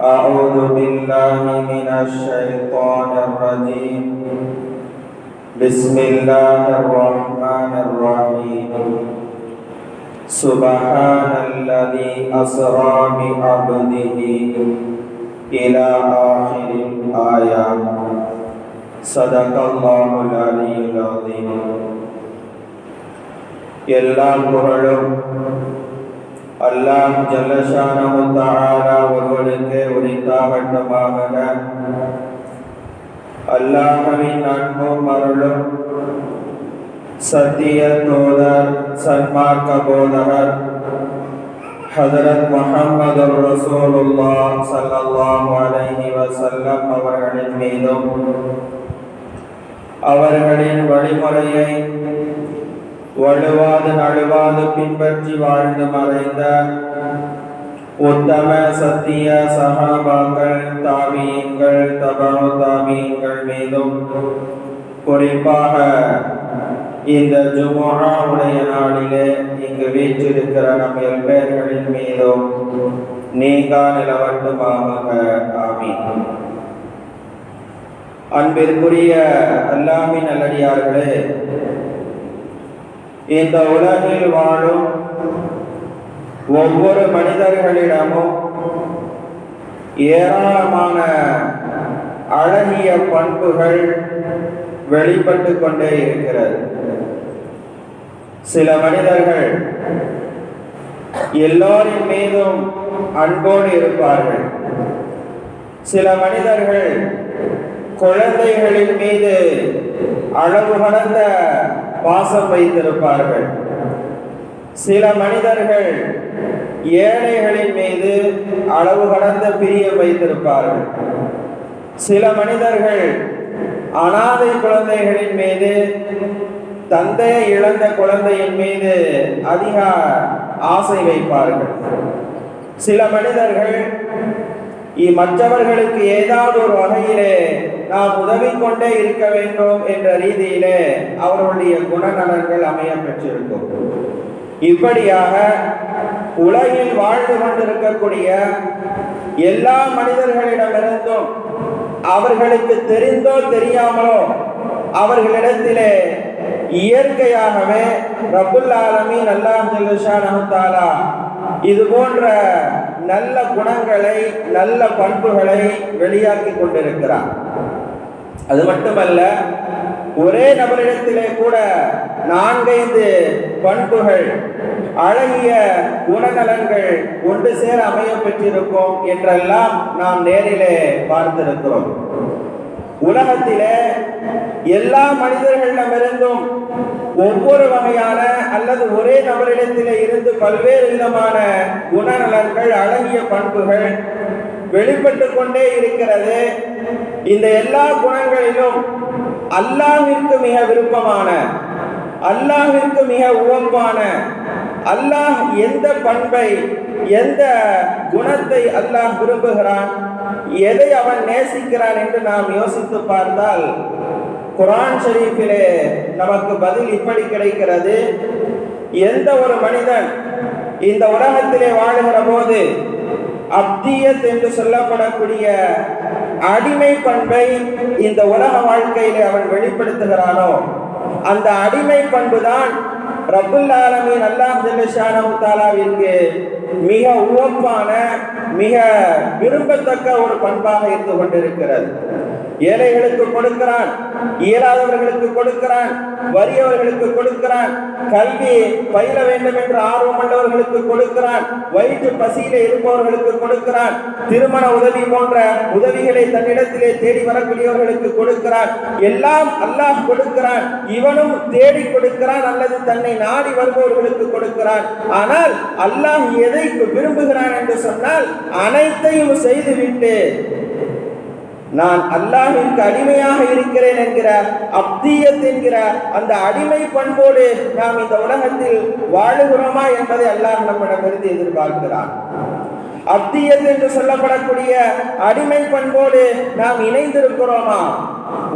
أعوذ بالله من الشيطان الرجيم بسم الله الرحمن الرحيم سبحان الذي أسرى بعبده إلى آخر الآية صدق الله العلي العظيم எல்லா புகழும் அல்லாஹ் ஜல்லஷானஹு தஆலா ஒருவனுக்கு உரித்தாகட்டமாக. அல்லாஹவின் அன்பும் அருளும் சத்திய தோதர் சன்மார்க்க போதகர் ஹதரத் முஹம்மது ரசூலுல்லாஹ் ஸல்லல்லாஹு அலைஹி வஸல்லம் அவர்களின் மீதும் அவர்களின் வழிமுறையை வலுவாது நழுவாது பின்பற்றி வாழ்ந்து மறைந்த உத்தம சத்திய சகாபாக்கள் தாமியங்கள் தபா தாமியங்கள் மீதும் குறிப்பாக இந்த ஜுமுஆ உடைய நாளிலே இங்கு வீற்றிருக்கிற நம் பேர்களின் மீதும் நீங்கா நிலவட்டுமாக ஆமி அன்பிற்குரிய அல்லாமின் நல்லடியார்களே இந்த உலகில் வாழும் ஒவ்வொரு மனிதர்களிடமும் ஏராளமான அழகிய பண்புகள் வெளிப்பட்டு கொண்டே இருக்கிறது. சில மனிதர்கள் எல்லோரின் மீதும் அன்போடு இருப்பார்கள். சில மனிதர்கள் குழந்தைகளின் மீது அளவு கடந்த பாசம் வைத்திருப்பார்கள். சில மனிதர்கள் ஏழைகளின் மீது அளவு கடந்த பிரியம் வைத்திருப்பார்கள். சில மனிதர்கள் அனாதை குழந்தைகளின் மீது தந்தையை இழந்த குழந்தையின் மீது அதிக ஆசை வைப்பார்கள். சில மனிதர்கள் மற்றவர்களுக்கு ஏதாவது ஒரு வகையிலே நாம் உதவி கொண்டே இருக்க வேண்டும் என்ற ரீதியிலே அவர்களுடைய குணநலன்கள் அமைய பெற்றிருக்கும் இப்படியாக உலகில் வாழ்ந்து கொண்டிருக்கக்கூடிய எல்லா மனிதர்களிடமிருந்தும் அவர்களுக்கு தெரிந்தோ தெரியாமலோ அவர்களிடத்திலே இயற்கையாகவே ரபுல் ஆலமீன் அல்லாஹ் ஜல்லுஷானஹுத்தாலா இது போன்ற நல்ல குணங்களை நல்ல பண்புகளை வெளியாக்கி கொண்டிருக்கிறார். அது மட்டுமல்ல ஒரே நபரிடத்திலே கூட நான்கைந்து பண்புகள் அழகிய குணநலன்கள் ஒன்று சேர அமைய பெற்றிருக்கும் என்றெல்லாம் நாம் நேரிலே பார்த்திருக்கிறோம். உலகத்திலே எல்லா மனிதர்களிடமிருந்தும் ஒவ்வொரு வகையான அல்லது ஒரே நபரிடத்திலே இருந்து பல்வேறு விதமான குணநலன்கள் அழகிய பண்புகள் வெளிப்பட்டு கொண்டே இருக்கிறது. இந்த எல்லா குணங்களிலும் அல்லாவிற்கு மிக விருப்பமான அல்லாவிற்கு மிக உவம்பான அல்லாஹ் எந்த பண்பை எந்த குணத்தை அல்லாஹ் விரும்புகிறான் எதை அவன் நேசிக்கிறான் என்று நாம் யோசித்து பார்த்தால் குரான் ஷரீஃபிலே நமக்கு பதில் இப்படி கிடைக்கிறது. எந்த ஒரு மனிதன் இந்த உலகத்திலே வாழுகிற போது அப்தியத் என்று சொல்லப்படக்கூடிய அடிமை பண்பை இந்த உலக வாழ்க்கையிலே அவன் வெளிப்படுத்துகிறானோ அந்த அடிமை பண்பு தான் ரபுல் ஆலமின் அல்லாஹ் ஜல்லஷானு தாலாவிற்கு மிக உவப்பான மிக விரும்பத்தக்க ஒரு பண்பாக இருந்து கொண்டிருக்கிறது. ஏழைகளுக்கு கொடுக்கிறான் இயலாதவர்களுக்கு கொடுக்கிறான் வறியவர்களுக்கு கொடுக்கிறான் கல்வி பயில வேண்டும் என்று ஆர்வம் உள்ளவர்களுக்கு கொடுக்கிறான் வயிற்று பசியில இருப்பவர்களுக்கு கொடுக்கிறான் திருமண உதவி போன்ற உதவிகளை தன்னிடத்திலே தேடி வரக்கூடியவர்களுக்கு கொடுக்கிறான். எல்லாம் அல்லாஹ் கொடுக்கிறான் இவனும் தேடி கொடுக்கிறான் அல்லது தன்னை நாடி வருபவர்களுக்கு கொடுக்கிறான். ஆனால் அல்லாஹ் எதை விரும்புகிறான் என்று சொன்னால் அனைத்தையும் செய்துவிட்டு நான் அல்லாஹிற்கு அடிமையாக இருக்கிறேன் என்கிற அப்தியத் என்கிற அந்த அடிமை பண்போடு நாம் இந்த உலகத்தில் வாழுகிறோமா என்பதை அல்லாஹ் நம்மிடமிருந்து எதிர்பார்க்கிறான். அப்தியத் என்று சொல்லப்படக்கூடிய அடிமை பண்போடு நாம் இணைந்திருக்கிறோமா?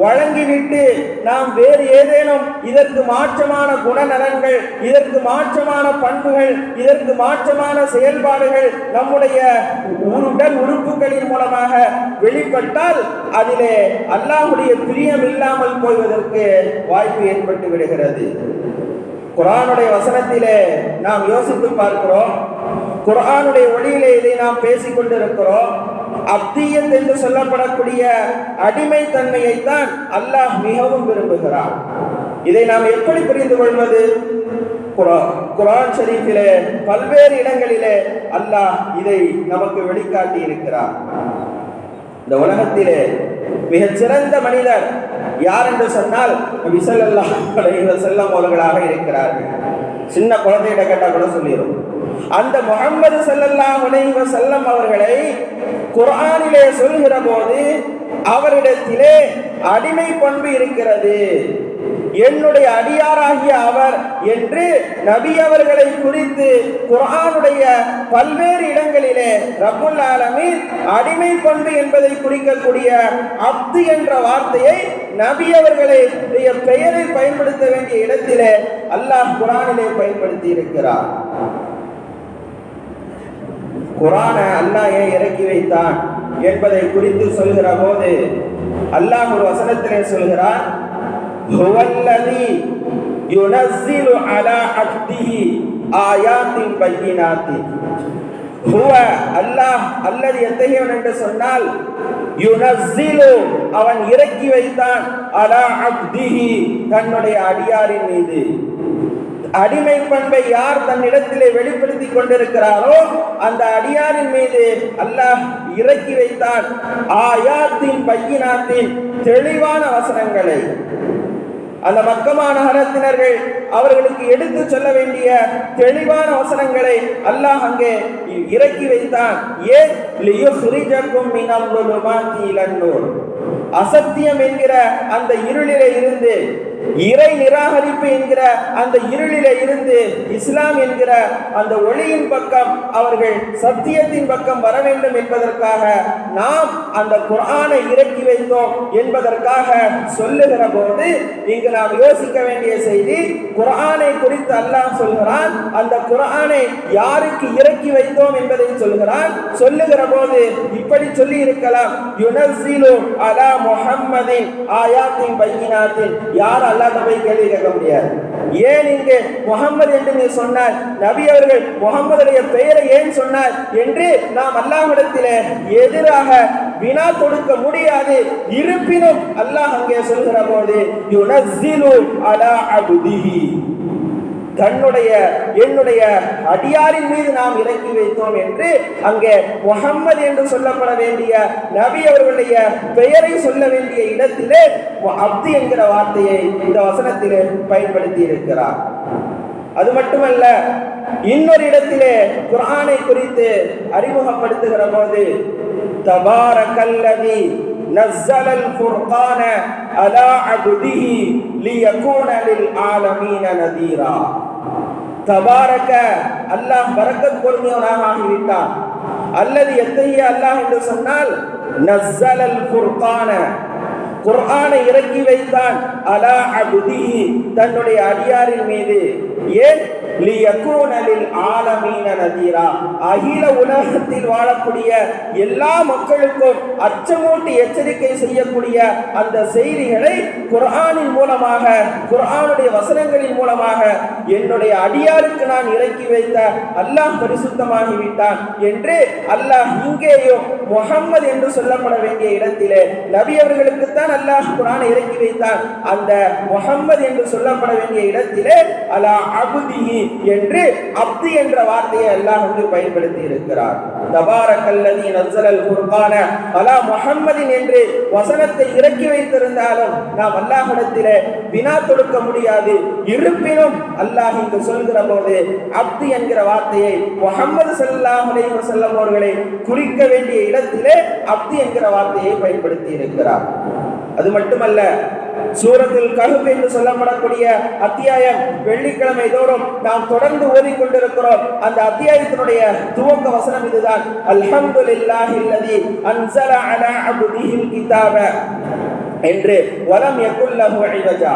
வழங்கிவிட்டு நாம் வேறு ஏதேனும் இதற்கு மாற்றமான குணநலன்கள் இதற்கு மாற்றமான பண்புகள் இதற்கு மாற்றமான செயல்பாடுகள் நம்முடைய உடல் உறுப்புகளின் மூலமாக வெளிப்பட்டால் அதிலே அல்லாஹுடைய பிரியம் இல்லாமல் போய்வதற்கு வாய்ப்பு ஏற்பட்டு விடுகிறது. குரானுடைய வசனத்திலே நாம் யோசித்து பார்க்கிறோம். குரானுடைய ஒளியிலே இதை நாம் பேசிக் கொண்டிருக்கிறோம். அப்தியத் என்று சொல்லப்படக்கூடிய அடிமைத்தன்மையை தான் அல்லாஹ் மிகவும் விரும்புகிறார் இதை நாம் எப்படி புரிந்து கொள்வது? குரான் குரான் ஷரீஃபிலே பல்வேறு இடங்களிலே அல்லாஹ் இதை நமக்கு வெளிக்காட்டி இருக்கிறார் இந்த உலகத்திலே மிகச்சிறந்த மனிதர் யார் என்று சொன்னால் விசல் அல்லாஹ் செல்லம் அவர்களாக இருக்கிறார்கள். சின்ன குழந்தையிட கேட்டால் கூட சொல்லிடும் அந்த முகமது செல்லல்லா அலைஹி செல்லம் அவர்களை குரானிலே சொல்கிற போது அவரிடத்திலே அடிமை பண்பு இருக்கிறது. என்னுடைய அடியாராகிய அவர் என்று நபி அவர்களை குறித்து குரானுடைய பல்வேறு இடங்களிலே ரபுல் ஆலமின் அடிமை பண்பு என்பதை குறிக்கக்கூடிய அப்து என்ற வார்த்தையை நபி அவர்களை பெயரை பயன்படுத்த வேண்டிய இடத்திலே அல்லாஹ் குரானிலே பயன்படுத்தி இருக்கிறார். குரான அல்லாஹ் ஏன் இறக்கி வைத்தான் என்பதை குறித்து சொல்கிற போது அல்லாஹ் ஒரு வசனத்திலே சொல்கிறான் ஹுவல்லதி யுனஸ்ஸிலு அலா அப்திஹி ஆயாத்தின் பையினாத்தி. ஹுவ அல்லாஹ் அல்லது எத்தகையவன் என்று சொன்னால் யுனஸ்ஸிலு அவன் இறக்கி வைத்தான் அலா அப்திஹி தன்னுடைய அடியாரின் மீது. அடிமை பண்பை யார் தன்னிடத்திலே வெளிப்படுத்தி கொண்டிருக்கிறாரோ அந்த அடியாரின் மீது அல்லாஹ் இறக்கி வைத்தான் ஆயாத்தின் பையினாத்தின் தெளிவான வசனங்களை. அந்த மக்கமா நகரத்தினர்கள் அவர்களுக்கு எடுத்து சொல்ல வேண்டிய தெளிவான வசனங்களை அல்லாஹ் அங்கே இறக்கி வைத்தான். ஏன்? அசத்தியம் என்கிற அந்த இருளிலே இருந்து இறை நிராகரிப்பு என்கிற அந்த இருளில இருந்து இஸ்லாம் என்கிற அந்த ஒளியின் பக்கம் அவர்கள் சத்தியத்தின் பக்கம் வர வேண்டும் என்பதற்காக நாம் அந்த குர்ஆனை இறக்கி வைத்தோம் என்பதற்காக சொல்லுகிற போது இங்கு நாம் யோசிக்க வேண்டிய செய்தி குர்ஆனை குறித்து அல்லாஹ் சொல்கிறான் அந்த குர்ஆனை யாருக்கு இறக்கி வைத்தோம் என்பதை சொல்கிறான். சொல்லுகிற போது இப்படி சொல்லி இருக்கலாம் யுனசிலு அலா முஹம்மதின் ஆயாத்தின் பையினாத்தின். யார் அல்லாஹ் போய் கேள்வி கேட்க முடியாது. ஏன் இங்கே முகம்மது என்று நீ சொன்னார் நபி அவர்கள் முகம்மதுடைய பெயரை ஏன் சொன்னார் என்று நாம் அல்லாஹ்விடத்திலே எதிராக வினா கொடுக்க முடியாது. இருப்பினும் அல்லாஹ் அங்கே சொல்கிற போது யுனஸ்ஸிலு அலா அப்திஹி. தன்னுடைய என்னுடைய அடியாரின் மீது நாம் இறக்கி வைத்தோம் என்று அங்கே முகம்மது என்று சொல்லப்பட வேண்டிய நபி அவர்களுடைய பெயரை சொல்ல வேண்டிய இடத்திலே அப்து என்கிற வார்த்தையை இந்த வசனத்திலே பயன்படுத்தி இருக்கிறார் அது மட்டுமல்ல இன்னொரு இடத்திலே குர்ஆனை குறித்து அறிமுகப்படுத்துகிற போது தபார கல்லவி نزل الفرقان على عبده ليكون للعالمين نذيرا தபாரக அல்லாஹ் பரக்கத் பொருந்தியவனாக ஆகிவிட்டான் அல்லது எத்தகைய அல்லாஹ் என்று சொன்னால் நஸ்ஸலல் ஃபுர்கான குர்ஆனை இறக்கி வைத்தான் அலா அபுதிஹி தன்னுடைய அடியாரின் மீது ஏன்? அகில உலகத்தில் வாழக்கூடிய எல்லா மக்களுக்கும் அச்சமூட்டி எச்சரிக்கை செய்யக்கூடிய அந்த செய்திகளை குரானின் மூலமாக குரானுடைய வசனங்களின் மூலமாக என்னுடைய அடியாருக்கு நான் இறக்கி வைத்த அல்லாஹ் பரிசுத்தமாகிவிட்டான் என்று அல்லாஹ் இங்கேயும் முகம்மது என்று சொல்லப்பட வேண்டிய இடத்திலே நபி அவர்களுக்குத்தான் அல்லாஹ் குரானை இறக்கி வைத்தான். அந்த முகம்மது என்று சொல்லப்பட வேண்டிய இடத்திலே அலா அபுதிஹி என்று அப்து என்ற வார்த்தையை அல்லாஹ் வந்து பயன்படுத்தி இருக்கிறார். தபாரக்கல்லதி நஸ்ஸலல் குர்பான அலா முஹம்மதின் என்று வசனத்தை இறக்கி வைத்திருந்தாலும் நாம் அல்லாஹ்விடத்திலே வினா தொடுக்க முடியாது. இருப்பினும் அல்லாஹ் இங்கு சொல்கிற போது அப்து என்கிற வார்த்தையை முகம்மது சல்லாஹ் அலைஹி அவர்களை குறிக்க வேண்டிய இடத்திலே அப்து என்கிற வார்த்தையை பயன்படுத்தி இருக்கிறார். அது மட்டுமல்ல சூரத்தில் கஹப் என்று சொல்லப்படக்கூடிய அத்தியாயம் வெள்ளிக்கிழமை தோறும் நாம் தொடர்ந்து ஓதிக்கொண்டிருக்கிறோம். அந்த அத்தியாயத்தினுடைய துவக்க வசனம் இதுதான். அல்ஹம்துலில்லாஹி அல்லதி அன்சல அலா அப்திஹில் கிதாப என்று வலம் யகுல்லஹு இவஜா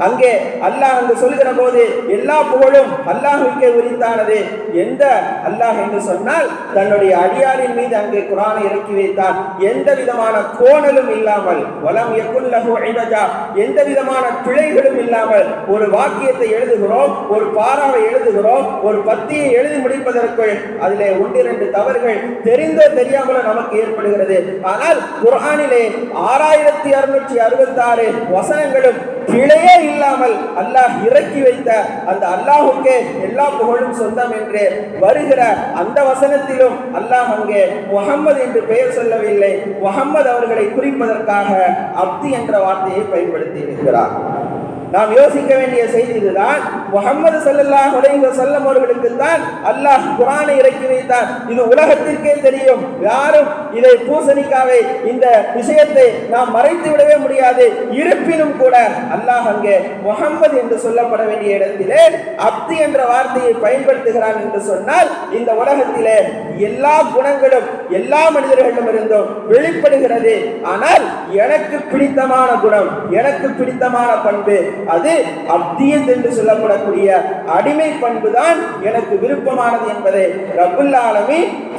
அங்கே அல்லாஹ் அங்கு சொல்கிற போது எல்லா புகழும் அல்லாஹுக்கே உரித்தானது. எந்த அல்லாஹ் என்று சொன்னால் தன்னுடைய அடியாரின் மீது அங்கே குரானை இறக்கி வைத்தார் எந்த விதமான கோணலும் இல்லாமல் வலம் எக்குல்லஹு இவஜா எந்த விதமான பிழைகளும் இல்லாமல் ஒரு வாக்கியத்தை எழுதுகிறோம் ஒரு பாராவை எழுதுகிறோம் ஒரு பத்தியை எழுதி முடிப்பதற்குள் அதிலே ஒன்றிரண்டு தவறுகள் தெரிந்தோ தெரியாமலோ நமக்கு ஏற்படுகிறது. ஆனால் குரானிலே ஆறாயிரத்தி அறுநூற்றி அறுபத்தி ஆறு வசனங்களும் பிழையே இல்லாமல் அல்லாஹ் இறக்கி வைத்த அந்த அல்லாஹுக்கே எல்லா புகழும் சொந்தம் என்று வருகிற அந்த வசனத்திலும் அல்லாஹ் அங்கே முகம்மது என்று பெயர் சொல்லவில்லை. முகம்மது அவர்களை குறிப்பதற்காக அப்தி என்ற வார்த்தையை பயன்படுத்தி இருக்கிறார். நாம் யோசிக்க வேண்டிய செய்தி இதுதான். முகமது சல்லல்லா அலைஹி செல்லம் அவர்களுக்கு தான் அல்லாஹ் குரானை இறக்கி வைத்தான். இது உலகத்திற்கே தெரியும். யாரும் இதை பூசணிக்காவை இந்த விஷயத்தை நாம் மறைத்து விடவே முடியாது. இருப்பினும் கூட அல்லாஹ் அங்கே முகம்மது என்று சொல்லப்பட வேண்டிய இடத்திலே அப்தி என்ற வார்த்தையை பயன்படுத்துகிறான் என்று சொன்னால் இந்த உலகத்திலே எல்லா குணங்களும் எல்லா மனிதர்களிடம் இருந்தும் வெளிப்படுகிறது. ஆனால் எனக்கு பிடித்தமான குணம் எனக்கு பிடித்தமான பண்பு அது அப்தியத் என்று சொல்லக்கூடிய அடிமை பண்பு தான் எனக்கு விருப்பமானது என்பதை ரபுல்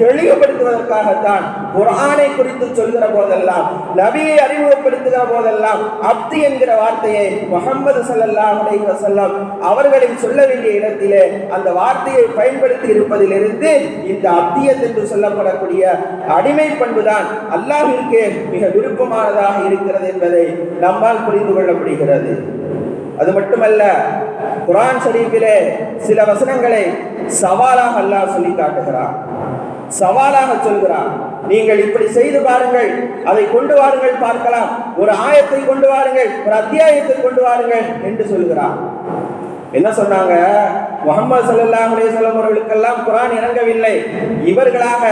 தெளிவுபடுத்துவதற்காகத்தான் குரானை குறித்து சொல்கிற போதெல்லாம் நபியை அறிமுகப்படுத்துகிற போதெல்லாம் அப்தி என்கிற வார்த்தையை முகமது ஸல்லல்லாஹு அலைஹி அவர்களை சொல்ல வேண்டிய இடத்திலே அந்த வார்த்தையை பயன்படுத்தி இருப்பதிலிருந்து இந்த அப்தியத் என்று சொல்லப்படக்கூடிய அடிமை பண்புதான் அல்லாஹிற்கு மிக விருப்பமானதாக இருக்கிறது என்பதை நம்மால் புரிந்து கொள்ள முடிகிறது. அது மட்டுமல்ல குரான் ஷரீஃபிலே சில வசனங்களை சவாலாக அல்லாஹ் சொல்லி காட்டுகிறார் சவாலாக சொல்கிறார் நீங்கள் இப்படி செய்து பாருங்கள் அதை கொண்டு வாருங்கள் பார்க்கலாம். ஒரு ஆயத்தை கொண்டு வாருங்கள் ஒரு அத்தியாயத்தை கொண்டு வாருங்கள் என்று சொல்கிறார் என்ன சொன்னாங்க? முகமது சல்லல்லாஹு அலைஹி வஸல்லம் அவர்களுக்கெல்லாம் குர்ஆன் இறங்கவில்லை இவர்களாக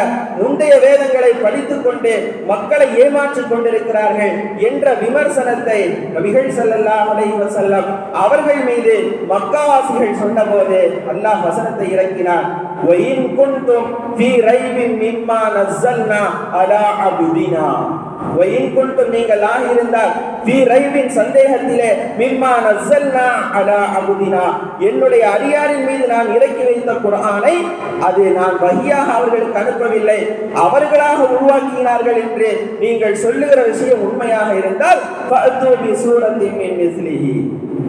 முந்தைய வேதங்களை படித்துக் கொண்டு மக்களை ஏமாற்றிக் கொண்டிருக்கிறார்கள் என்ற விமர்சனத்தை நபிகள் ஸல்லல்லாஹு அலைஹி வஸல்லம் அவர்கள் மீது மக்காவாசிகள் சொன்னபோது அல்லாஹ் வசனத்தை இறக்கினான் وَإِن كُنتُمْ فِي رَيْبٍ مِّمَّا نَزَّلْنَا عَلَى عَبْدِنَا வயின் குண்டும் நீங்களாக இருந்தால் வி ரைவின் சந்தேகத்திலே மிம்மா நஸ்ஸல்னா அலா அமுதினா என்னுடைய அடியாரின் மீது நான் இறக்கி வைத்த குரானை அது நான் வகியாக அவர்களுக்கு அனுப்பவில்லை. அவர்களாக உருவாக்கினார்கள் என்று நீங்கள் சொல்லுகிற விஷயம் உண்மையாக இருந்தால் சூரத்தின் மின் மிஸ்லிஹி.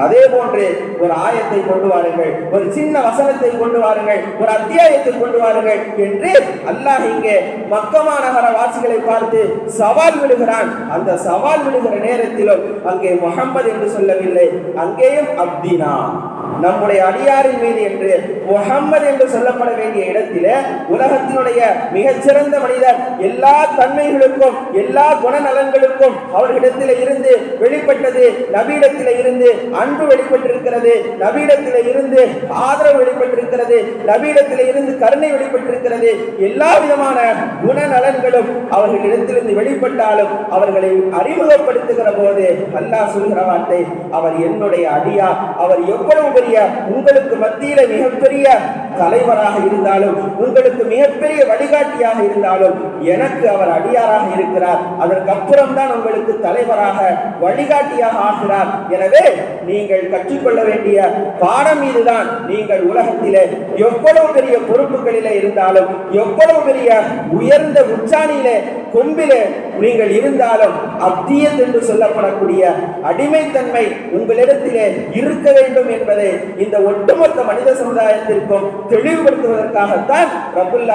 அதே போன்று ஒரு ஆயத்தை கொண்டு வாருங்கள் ஒரு சின்ன வசனத்தை கொண்டு வாருங்கள் ஒரு அத்தியாயத்தை கொண்டு வாருங்கள் என்று அல்லாஹ் இங்கே மக்கமா நகர வாசிகளை பார்த்து சவால் விடுகிறான். அந்த சவால் விடுகிற நேரத்திலும் அங்கே முகம்மது என்று சொல்லவில்லை அங்கேயும் அப்தினா. நம்முடைய அடியாரின் மீது என்று முகம்மது என்று சொல்லப்பட வேண்டிய இடத்திலே உலகத்தினுடைய மிகச்சிறந்த மனிதர் எல்லா தன்மைகளுக்கும் எல்லா குணநலன்களுக்கும் அவர்களிடத்தில் இருந்து வெளிப்பட்டது நபியிடத்தில் இருந்து அன்பு வெளிப்பட்டிருக்கிறது நபியிடத்தில் இருந்து ஆதரவு வெளிப்பட்டிருக்கிறது நபியிடத்தில் இருந்து கருணை வெளிப்பட்டிருக்கிறது. எல்லா விதமான குண குணநலன்களும் அவர்களிடத்திலிருந்து வெளிப்பட்டாலும் அவர்களை அறிமுகப்படுத்துகிற போது அல்லாஹ் சொல்கிற வார்த்தை அவர் என்னுடைய அடியார் அவர் எவ்வளவு பெரிய உங்களுக்கு மத்தியில மிகப்பெரிய தலைவராக இருந்தாலும் உங்களுக்கு மிகப்பெரிய வழிகாட்டியாக இருந்தாலும் எனக்கு அவர் அடியாராக இருக்கிறார். அதற்கப்புறம் தான் உங்களுக்கு தலைவராக வழிகாட்டியாக ஆகிறார். எனவே நீங்கள் கற்றுக்கொள்ள வேண்டிய பாடம் இதுதான். நீங்கள் உலகத்திலே எவ்வளவு பெரிய பொறுப்புகளிலே இருந்தாலும் எவ்வளவு பெரிய உயர்ந்த உச்சாணியிலே கொம்பிலே நீங்கள் இருந்தாலும் அத்தியத் என்று சொல்லப்படக்கூடிய அடிமைத்தன்மை உங்களிடத்திலே இருக்க வேண்டும் என்பதை இந்த ஒட்டுமொத்த மனித சமுதாயத்திற்கும் தெளிவுபடுத்துவதற்காகத்தான் ரபுல்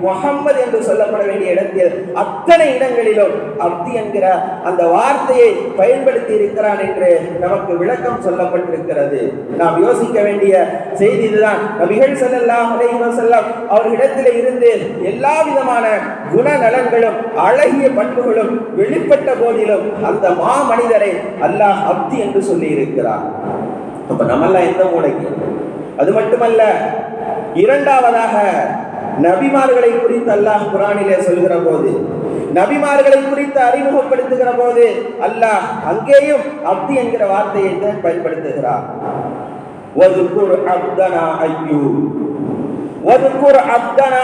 முகம்மது என்று சொல்லப்பட வேண்டிய இடத்தில் அத்தனை இடங்களிலும் அப்தி என்கிற அந்த வார்த்தையை பயன்படுத்தி இருக்கிறான் என்று நமக்கு விளக்கம் சொல்லப்பட்டிருக்கிறது. நாம் யோசிக்க வேண்டிய செய்தி இதுதான். நபிகள் ஸல்லல்லாஹு அலைஹி வஸல்லம் அவர்களிடத்தில் இருந்து எல்லா விதமான குணநலன்களும் அழகிய பண்புகளும் வெளிப்பட்ட போதிலும் அந்த மா மனிதரை அல்லாஹ் அப்தி என்று சொல்லி இருக்கிறார் அப்ப நம்மெல்லாம் எந்த மூளைக்கு? அது மட்டுமல்ல இரண்டாவதாக நபிமார்களை குறித்து அல்லாஹ் குரானிலே சொல்கிற போது நபிமார்களை குறித்து அறிமுகப்படுத்துகிற போது அல்லாஹ் அங்கேயும் அப்தி என்கிற வார்த்தையை தான் பயன்படுத்துகிறார். வதுகுர் அப்தனா ஐயூப் வதுகுர் அப்தனா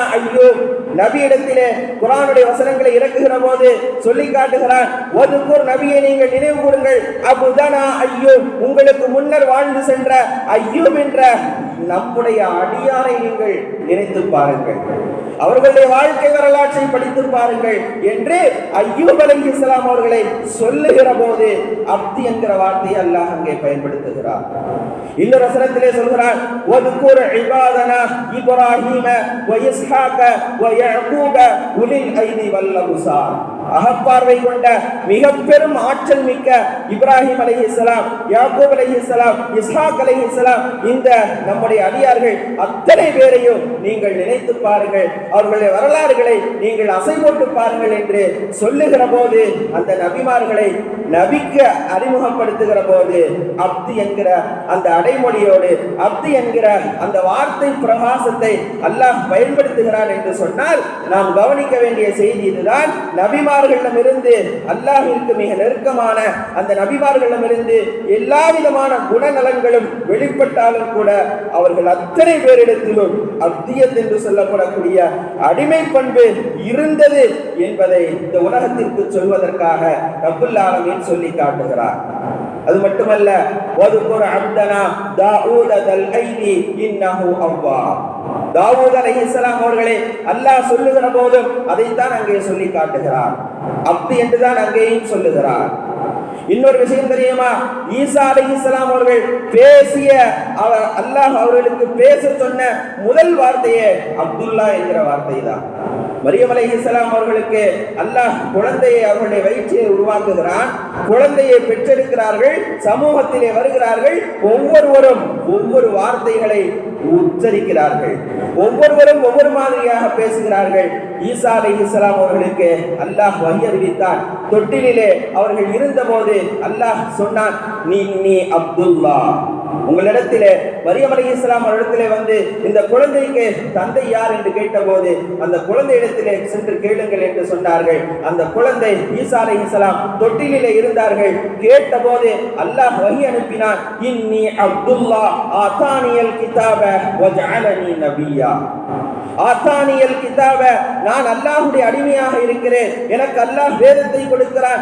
நபி இடத்திலே குரானுடைய வசனங்களை இறக்குகிற போது சொல்லி காட்டுகிறான் வதுகுர் நபியை நீங்கள் நினைவு கூறுங்கள். அபுதனா ஐயோ உங்களுக்கு முன்னர் வாழ்ந்து சென்ற ஐயோ என்ற நம்முடைய அடியாரை நீங்கள் நினைத்து பாருங்கள். அவர்களுடைய வாழ்க்கை வரலாற்றை படித்து பாருங்கள் என்று ஐயூப் அலி இஸ்லாம் அவர்களை சொல்லுகிற போது அப்தி என்கிற வார்த்தையை அல்லாஹ் அங்கே பயன்படுத்துகிறார். இன்னொரு வசனத்திலே சொல்கிறான் ஒதுக்குர் இபாதனா இப்ராஹீம வ வ யஅகூப உலில் ஐதி வல்லபுசார் அகப்பார்வை கொண்ட மிக பெரும் ஆற்றல் மிக்க இப்ராஹிம் அலைஹிஸ்ஸலாம் யாக்கூப் அலைஹிஸ்ஸலாம் இஸ்ஹாக் அலைஹிஸ்ஸலாம் இந்த நம்முடைய அடியார்கள் அத்தனை பேரையும் நீங்கள் நினைத்து பாருங்கள். அவர்களுடைய வரலாறுகளை நீங்கள் அசை போட்டு பாருங்கள் என்று சொல்லுகிற போது அந்த நபிமார்களை நபிக்க அறிமுகப்படுத்துகிற போது அப்தி என்கிற அந்த அடைமொழியோடு அப்து என்கிற அந்த வார்த்தை பிரகாசத்தை அல்லாஹ் பயன்படுத்துகிறான் என்று சொன்னால் நாம் கவனிக்க வேண்டிய செய்தி இதுதான். நபிமார்களிடமிருந்து அல்லாஹிற்கு மிக நெருக்கமான அந்த நபிமார்களிடமிருந்து எல்லா விதமான குணநலன்களும் வெளிப்பட்டாலும் கூட அவர்கள் அத்தனை பேரிடத்திலும் அத்தியத் என்று சொல்லப்படக்கூடிய அடிமை பண்பு இருந்தது என்பதை இந்த உலகத்திற்கு சொல்வதற்காக ரப்புல் சொல்லி காட்டுகிறார். அது மட்டுமல்ல ஒரு அப்தனா தாவூத தல் இன்னஹு அவ்வா. தாவூத் அலைஹிஸ்ஸலாம் அவர்களே அல்லாஹ் சொல்லுகிற போதும் அதைத்தான் அங்கே சொல்லி காட்டுகிறார். அப்தி என்றுதான் அங்கேயும் சொல்லுகிறார். இன்னொரு விஷயம் தெரியுமா? ஈசா அலைஹிஸ்ஸலாம் அவர்கள் பேசிய அவர் அல்லாஹ் அவர்களுக்கு பேச சொன்ன முதல் வார்த்தையே அப்துல்லா என்கிற வார்த்தை தான் மரியம் அலைஹிஸ்ஸலாம் அவர்களுக்கு அல்லாஹ் குழந்தையை அவர்களுடைய வயிற்றிலே உருவாக்குகிறான். குழந்தையை பெற்றெடுக்கிறார்கள் சமூகத்திலே வருகிறார்கள். ஒவ்வொருவரும் ஒவ்வொரு வார்த்தைகளை உச்சரிக்கிறார்கள். ஒவ்வொருவரும் ஒவ்வொரு மாதிரியாக பேசுகிறார்கள். ஈசா அலைஹிஸ்ஸலாம் அவர்களுக்கு அல்லாஹ் வகி அறிவித்தான். தொட்டிலே அவர்கள் இருந்தபோது அல்லாஹ் சொன்னான் நீ நீ அப்துல்லா. உங்களிடத்திலே மரியம் அலி இஸ்லாம் இடத்திலே வந்து இந்த குழந்தைக்கு தந்தை யார் என்று கேட்டபோது அந்த குழந்தை இடத்திலே சென்று கேளுங்கள் என்று சொன்னார்கள். அந்த குழந்தை ஈசா அலி இஸ்லாம் தொட்டிலே இருந்தார்கள். கேட்டபோது அல்லாஹ் வகி அனுப்பினான் இன்னி அப்துல்லா ஆத்தானியல் கிதாப வஜாலனி நபியா. ஆத்தானியல் கிதாப நான் அல்லாஹுடைய அடிமையாக இருக்கிறேன். எனக்கு அல்லாஹ் வேதத்தை கொடுக்கிறான்.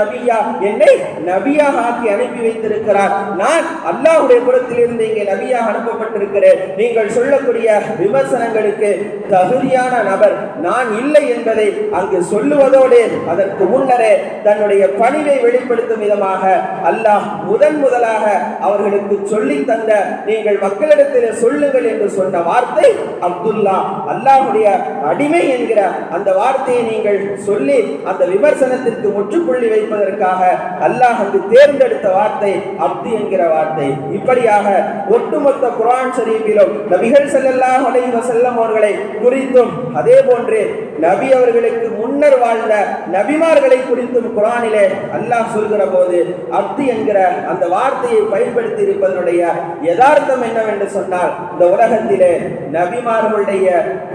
நபியா. என்னை நபியாக ஆக்கி அனுப்பி வைத்திருக்கிறார். நான் அல்லாஹுடைய புறத்திலிருந்து இங்கே நபியாக அனுப்பப்பட்டிருக்கிறேன். நீங்கள் சொல்லக்கூடிய விமர்சனங்களுக்கு தகுதியான நபர் நான் இல்லை என்பதை அங்கு சொல்லுவதோடு அதற்கு முன்னரே தன்னுடைய பணிவை வெளிப்படுத்தும் விதமாக அல்லாஹ் முதன் முதலாக அவர்களுக்கு சொல்லி தந்த நீங்கள் மக்களிடத்தில் சொல்லுங்கள் என்று சொன்ன வார்த்தை அப்துல்லா. அல்லாஹுடைய அடிமை என்கிற அந்த வார்த்தையை நீங்கள் சொல்லி அந்த விமர்சனத்திற்கு முற்றுப்புள்ளி வைப்பதற்காக அல்லாஹ் அங்கு தேர்ந்தெடுத்த வார்த்தை அப்து என்கிற வார்த்தை. இப்படியாக ஒட்டுமொத்த குரான் ஷரீஃபிலும் நபிகள் செல்லல்லாஹ் அலைஹி வஸல்லம் அவர்களை குறித்தும் அதே போன்று நபி அவர்களுக்கு முன்னர் வாழ்ந்த நபிமார்களை குறித்தும் குரானிலே அல்லாஹ் சொல்கிற போது அப்து என்கிற அந்த வார்த்தையை பயன்படுத்தி இருப்பதனுடைய யதார்த்தம் என்னவென்று சொன்னால் இந்த உலகத்திலே நபிமார்களுடைய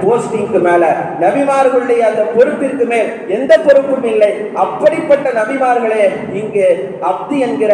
போஸ்டிங்க்கு மேல நபிமார்களுடைய அந்த பொறுப்பிற்கு மேல் எந்த பொறுப்பும் இல்லை. அப்படிப்பட்ட நபிமார்களே இங்கு அப்தி என்கிற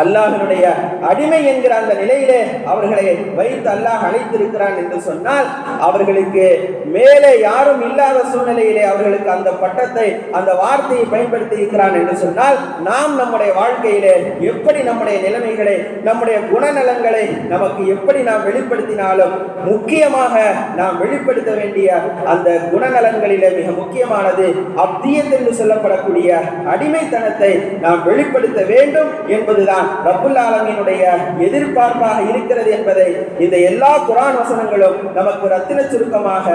அல்லாஹனுடைய அடிமை என்கிற அந்த நிலையிலே அவர்களை வைத்து அல்லாஹ் அழைத்திருக்கிறான் என்று சொன்னால் அவர்களுக்கு மேலே யாரும் இல்லாத சூழ்நிலையிலே அவர்களுக்கு அந்த பட்டத்தை அந்த வார்த்தையை பயன்படுத்தி இருக்கிறான் என்று சொன்னால் நாம் நம்முடைய வாழ்க்கையிலே எப்படி நம்முடைய நிலைமைகளை நம்முடைய குணநலங்களை நமக்கு எப்படி நாம் வெளிப்படுத்தினாலும் முக்கியமாக நாம் வெளிப்படுத்த வேண்டிய அந்த குணநலன்களிலே மிக முக்கியமானது அப்தியத் என்று சொல்லப்படக்கூடிய அடிமைத்தனத்தை நாம் வெளிப்படுத்த வேண்டும் என்பதுதான். ரப்புல் ஆலமீனுடைய எதிர்பார்ப்பாக இருக்கிறது என்பதை இந்த எல்லா குரான் வசனங்களும் நமக்கு ரத்தின சுருக்கமாக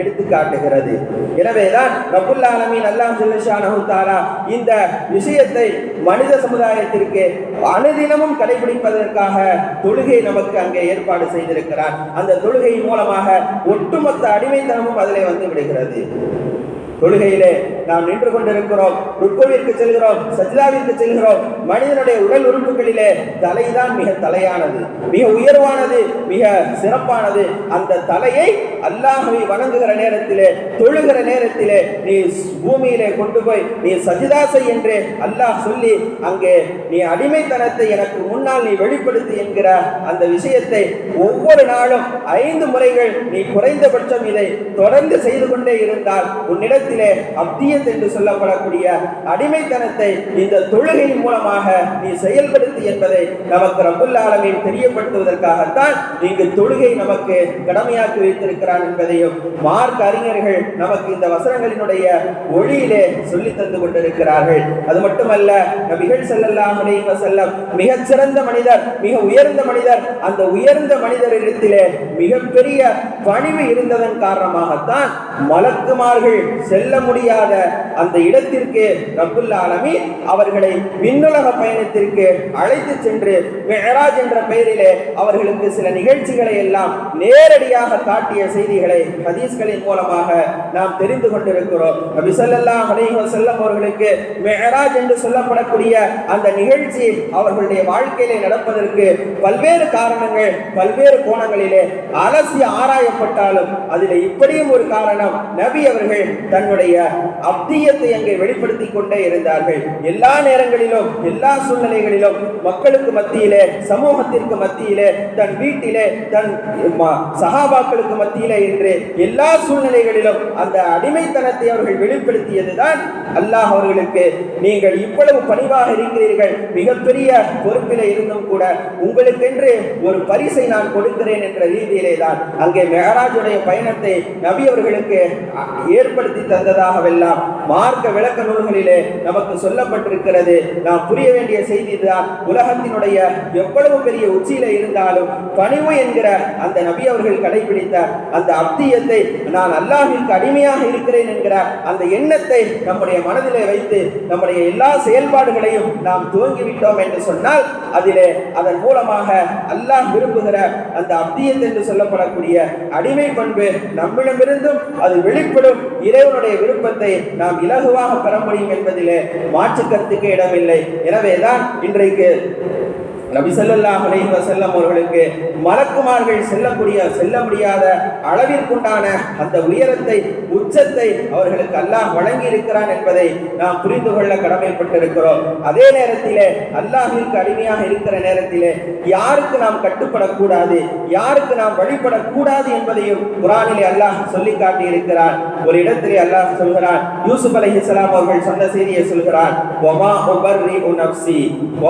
எடுத்து காட்டுகிறது. எனவேதான் ரப்புல் ஆலமீன் அல்லாம் ஜல்லஷானஹு இந்த விஷயத்தை மனித சமுதாயத்திற்கு அனுதினமும் கடைபிடிப்பதற்காக தொழுகை நமக்கு அங்கே ஏற்பாடு செய்திருக்கிறார். அந்த தொழுகையின் மூலமாக ஒட்டுமொத்த அடிமைத்தனமும் அதிலே வந்து விடுகிறது. தொழுகையிலே நாம் நின்று கொண்டிருக்கிறோம் ருக்குவிற்கு செல்கிறோம் சஜிதாவிற்கு செல்கிறோம். மனிதனுடைய உடல் உறுப்புகளிலே தலைதான் மிக தலையானது மிக உயர்வானது மிக சிறப்பானது. அந்த தலையை அல்லாஹவை வணங்குகிற நேரத்திலே தொழுகிற நேரத்திலே நீ பூமியிலே கொண்டு போய் நீ சஜிதா என்று அல்லாஹ் சொல்லி அங்கே நீ அடிமைத்தனத்தை எனக்கு முன்னால் நீ வெளிப்படுத்தி என்கிற அந்த விஷயத்தை ஒவ்வொரு நாளும் ஐந்து முறைகள் நீ குறைந்தபட்சம் இதை தொடர்ந்து செய்து கொண்டே இருந்தால் உன்னிடத்தில் அப்தியத் என்று சொல்லப்படக்கூடிய அடிமைத்தனத்தை இந்த தொழுகையின் மூலமாக நீ செயல்படுத்து என்பதை நமக்கு ரப்புல் தெரியப்படுத்துவதற்காகத்தான் இங்கு தொழுகை நமக்கு கடமையாக்கி வைத்திருக்கிறான் என்பதையும் மார்க் அறிஞர்கள் நமக்கு இந்த வசனங்களினுடைய ஒளியிலே சொல்லி தந்து கொண்டிருக்கிறார்கள். அது மட்டுமல்ல நபிகள் ஸல்லல்லாஹு செல்லம் வஸல்லம் மிகச் சிறந்த மனிதர் மிக உயர்ந்த மனிதர் அந்த உயர்ந்த மனிதரிடத்திலே மிகப்பெரிய பணிவு இருந்ததன் காரணமாகத்தான் மலக்குமார்கள் செல்ல முடியாத அந்த இடத்திற்கு ரப்புல் அவர்களை விண்ணுலக பயணத்திற்கு அழைத்து சென்று மெஹராஜ் என்ற பெயரிலே அவர்களுக்கு சில நிகழ்ச்சிகளை எல்லாம் நேரடியாக காட்டிய செய்திகளை ஹதீஸ்களின் மூலமாக நாம் தெரிந்து கொண்டிருக்கிறோம். நபி ஸல்லல்லாஹு அலைஹி அவர்களுக்கு மெஹராஜ் என்று சொல்லப்படக்கூடிய அந்த நிகழ்ச்சி அவர்களுடைய வாழ்க்கையிலே நடப்பதற்கு பல்வேறு காரணங்கள் பல்வேறு கோணங்களிலே அலசி ஆராயப்பட்டாலும் அதில் இப்படியும் ஒரு காரணம் நபி அவர்கள் தன்னுடைய அப்தியத்தை அங்கே வெளிப்படுத்தி கொண்டே இருந்தார்கள். எல்லா நேரங்களிலும் எல்லா சூழ்நிலைகளிலும் மக்களுக்கு மத்தியிலே சமூகத்திற்கு மத்தியிலே தன் வீட்டிலே தன் சகாபாக்களுக்கு மத்தியிலே என்று எல்லா சூழ்நிலைகளிலும் அந்த அடிமைத்தனத்தை அவர்கள் வெளிப்படுத்தியதுதான் அல்லாஹ் அவர்களுக்கு. நீங்கள் இவ்வளவு பணிவாக இருக்கிறீர்கள் மிகப்பெரிய பொறுப்பிலே இருந்தும் கூட உங்களுக்கென்று ஒரு பரிசை நான் கொடுக்கிறேன் என்ற ரீதியிலே தான் அங்கே மெஹராஜுடைய பயணத்தை நபி அவர்களுக்கு ஏற்படுத்தி தந்ததாகவெல்லாம் மார்க்க விளக்க நூல்களிலே நமக்கு சொல்லப்பட்டிருக்கிறது. நாம் புரிய வேண்டிய செய்தி தான் உலகத்தினுடைய எவ்வளவு பெரிய உச்சியில இருந்தாலும் பணிவு என்கிற அந்த நபி அவர்கள் கடைபிடித்த அந்த அப்தியத்தை நான் அல்லாஹிற்கு அடிமையாக இருக்கிறேன் என்கிற அந்த எண்ணத்தை நம்முடைய மனதிலே வைத்து நம்முடைய எல்லா செயல்பாடுகளையும் நாம் துவங்கிவிட்டோம் என்று சொன்னால் அதிலே அதன் மூலமாக அல்லாஹ் விரும்புகிற அந்த அப்தியத் என்று சொல்லப்படக்கூடிய அடிமை பண்பு நம்மிடமிருந்தும் அது வெளிப்படும் இறைவனுடைய விருப்பத்தை நாம் இலகுவாக பெற முடியும் என்பதிலே மாற்று கருத்துக்கு இடமில்லை. எனவேதான் இன்றைக்கு நபிசல்லாஹ் ஸல்லல்லாஹு அலைஹி வஸல்லம் அவர்களுக்கு மலக்குமார்கள் செல்லக்கூடிய செல்ல முடியாத அளவிற்குண்டான அந்த உயரத்தை உச்சத்தை அவர்களுக்கு அல்லாஹ் வழங்கி இருக்கிறான் என்பதை நாம் புரிந்து கொள்ள கடமைப்பட்டிருக்கிறோம். அதே நேரத்திலே அல்லாஹிற்கு அடிமையாக இருக்கிற நேரத்திலே யாருக்கு நாம் கட்டுப்படக்கூடாது யாருக்கு நாம் வழிபடக்கூடாது என்பதையும் குரானிலே அல்லாஹ் சொல்லி காட்டி இருக்கிறான் ஒரு இடத்திலே அல்லாஹ் சொல்கிறான் யூசுப் அலைஹிஸ்ஸலாம் அவர்கள் சொன்ன செய்தியை சொல்கிறான் ஒமா உபர்ரி நப்சி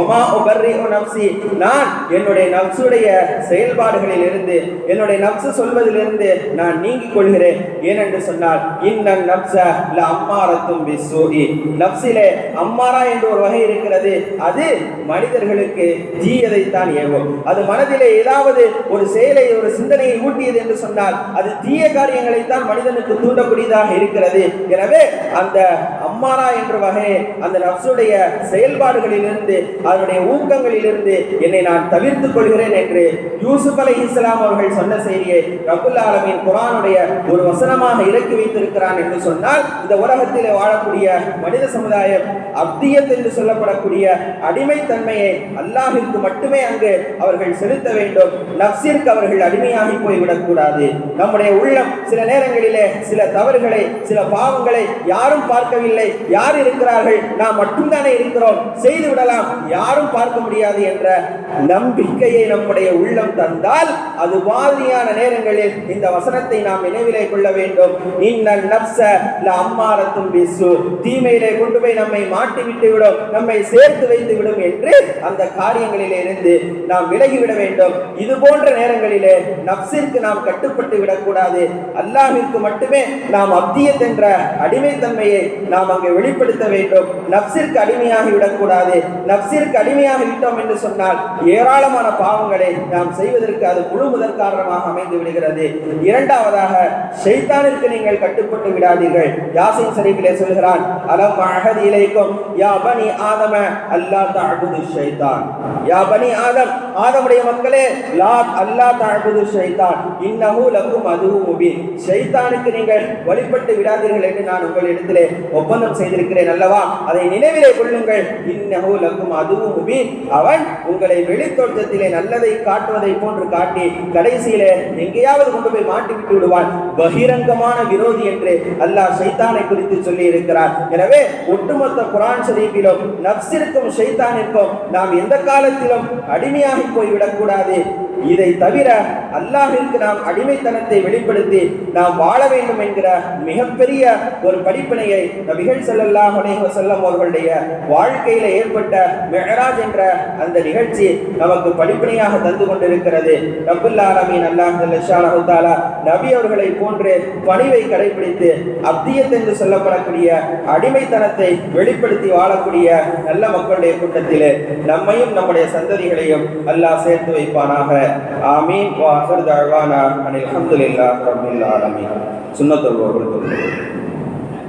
ஒமா உபர்ரி நப்சி நான் என்னுடைய நப்சுடைய செயல்பாடுகளில் இருந்து என்னுடைய நப்சு சொல்வதிலிருந்து நான் நீங்கிக் கொள்கிறேன். ஏனென்று சொன்னால் இன்னன் நப்ச இல்ல அம்மாரத்தும் பிஸ்ஸூஇ. நப்சிலே அம்மாரா என்று ஒரு வகை இருக்கிறது. அது மனிதர்களுக்கு தீயதைத்தான் ஏவும் அது மனதிலே ஏதாவது ஒரு செயலை ஒரு சிந்தனையை ஊட்டியது என்று சொன்னால் அது தீய காரியங்களைத்தான் மனிதனுக்கு தூண்டக்கூடியதாக இருக்கிறது. எனவே அந்த அம்மாரா என்ற வகை அந்த நப்சுடைய செயல்பாடுகளிலிருந்து அதனுடைய ஊக்கங்களிலிருந்து என்னை நான் தவிர்த்துக் கொள்கிறேன் என்று யூசுப் அலை இஸ்லாம் அவர்கள் சொன்ன செய்தியை ரபுல் ஆலமின் குரானுடைய ஒரு வசனமாக இறக்கி வைத்திருக்கிறான் என்று சொன்னால் இந்த உலகத்திலே வாழக்கூடிய மனித சமுதாயம் அப்தியத் என்று சொல்லப்படக்கூடிய அடிமைத்தன்மையை அல்லாஹிற்கு மட்டுமே அங்கு அவர்கள் செலுத்த வேண்டும். நப்சிற்கு அவர்கள் அடிமையாகி போய்விடக் கூடாது. நம்முடைய உள்ளம் சில நேரங்களிலே சில தவறுகளை சில பாவங்களை யாரும் பார்க்கவில்லை. யார் இருக்கிறார்கள்? நாம் மட்டும்தானே இருக்கிறோம். செய்து விடலாம். யாரும் பார்க்க முடியாது என்ற நம்பிக்கையை நம்முடைய உள்ளம் தந்தால் அது மாதிரியான நேரங்களில் இந்த வசனத்தை நாம் நினைவிலே கொள்ள வேண்டும். இன்ன நப்ச ல அம்மாரத்தும் பிசு தீமையிலே கொண்டு போய் நம்மை மாட்டி விட்டு விடும் நம்மை சேர்த்து வைத்து விடும் என்று அந்த காரியங்களிலே இருந்து நாம் விலகிவிட வேண்டும். இது போன்ற நேரங்களிலே நப்சிற்கு நாம் கட்டுப்பட்டு விடக்கூடாது. அல்லாஹிற்கு மட்டுமே நாம் அப்தியத் என்ற அடிமைத்தன்மையை நாம் அங்கே வெளிப்படுத்த வேண்டும். நப்சிற்கு அடிமையாகி விடக்கூடாது. நப்சிற்கு அடிமையாகி விட்டோம் என்று சொன்னால் ஏராளமான பாவங்களை நாம் செய்வதற்கு அது முழு முதற் காரணமாக அமைந்து விடுகிறது. இரண்டாவதாக ஷைத்தானிற்கு நீங்கள் கட்டுப்பட்டு விடாதீர்கள். யாசின் சரிவிலே சொல்கிறான் அலம் அகதி இலைக்கும் யா பனி ஆதம அல்லா தஅபுது ஷைத்தான். யா பனி ஆதம் ஆதமுடைய மக்களே லா அல்லா தஅபுது ஷைத்தான். இன்னமு லக்கும் அதுவும் முபீன். ஷைத்தானுக்கு நீங்கள் வழிபட்டு விடாதீர்கள் என்று நான் உங்களிடத்திலே ஒப்பந்தம் செய்திருக்கிறேன் அல்லவா? அதை நினைவிலே கொள்ளுங்கள். இன்னமு லக்கும் அதுவும் முபீன். அவன் உங்களை வெளித்தோற்றத்திலே நல்லதை காட்டுவதை போன்று காட்டி கடைசியிலே எங்கேயாவது கொண்டு போய் மாட்டி விட்டு விடுவான். பகிரங்கமான விரோதி என்று அல்லாஹ் ஷைத்தானை குறித்து சொல்லி இருக்கிறார் எனவே ஒட்டுமொத்த குரான் ஷரீஃபிலும் நப்சிற்கும் ஷைத்தானிற்கும் நாம் எந்த காலத்திலும் அடிமையாகி போய் விடக்கூடாது இதை தவிர அல்லாஹிற்கு நாம் அடிமைத்தனத்தை வெளிப்படுத்தி நாம் வாழ வேண்டும் என்கிற மிகப்பெரிய ஒரு படிப்பினையை நபிகள் செல்லல்லாஹ் செல்லம் அவர்களுடைய வாழ்க்கையில ஏற்பட்ட மெஹராஜ் என்ற அந்த நிகழ்ச்சி நமக்கு படிப்பினையாக தந்து கொண்டிருக்கிறது. ரப்புல் ஆலமீன் அல்லாஹ் ஜல்லஷானஹு நபி அவர்களை போன்று பணிவை கடைபிடித்து அப்தியத் என்று சொல்லப்படக்கூடிய அடிமைத்தனத்தை வெளிப்படுத்தி வாழக்கூடிய நல்ல மக்களுடைய கூட்டத்திலே நம்மையும் நம்முடைய சந்ததிகளையும் அல்லாஹ் சேர்த்து வைப்பானாக. ஆமீன். வா ஆஃபர் தாழ்வானா அனில் ஹம்துலில்லாஹி ரப்பில் ஆலமீன் சுன்னத்துல்